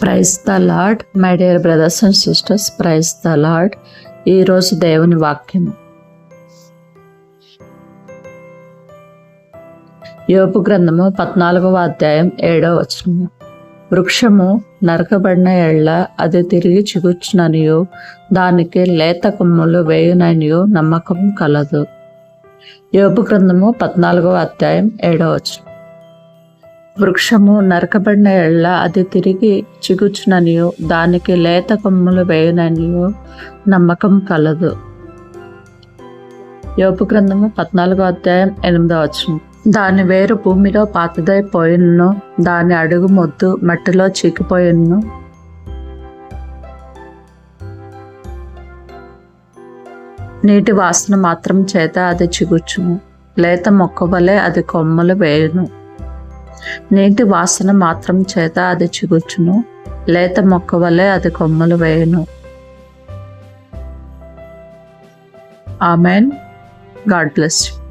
Praise the lord my dear brothers and sisters praise the lord ఈరోజు దేవుని వాక్యం. యోపు గ్రంథము పద్నాలుగవ అధ్యాయం ఏడవ వచనము. వృక్షము నరకబడిన ఎళ్ళ అది తిరిగి చిగుర్చుననియో దానికి లేత కొమ్ములు వేయుననియో నమ్మకం కలదు. యోపు గ్రంథము పద్నాలుగవ అధ్యాయం ఏడవ వచనం. వృక్షము నరకబడిన ఎళ్ళ అది తిరిగి చిగుచుననియో దానికి లేత కొమ్ములు వేయననియో నమ్మకం కలదు. యోపు గ్రంథము పద్నాలుగో అధ్యాయం ఎనిమిదో వచనం. దాని వేరు భూమిలో పాతదైపోయినను దాని అడుగు మొద్దు మట్టిలో చీకిపోయినను నీటి వాసన మాత్రం చేత అది చిగుచును లేత మొక్క వలె అది కొమ్మలు వేయును. నీటి వాసన మాత్రం చేత అది చిగుర్చును లేత మొక్క వలె అది కొమ్మలు వేయను. ఆమెన్. God bless you.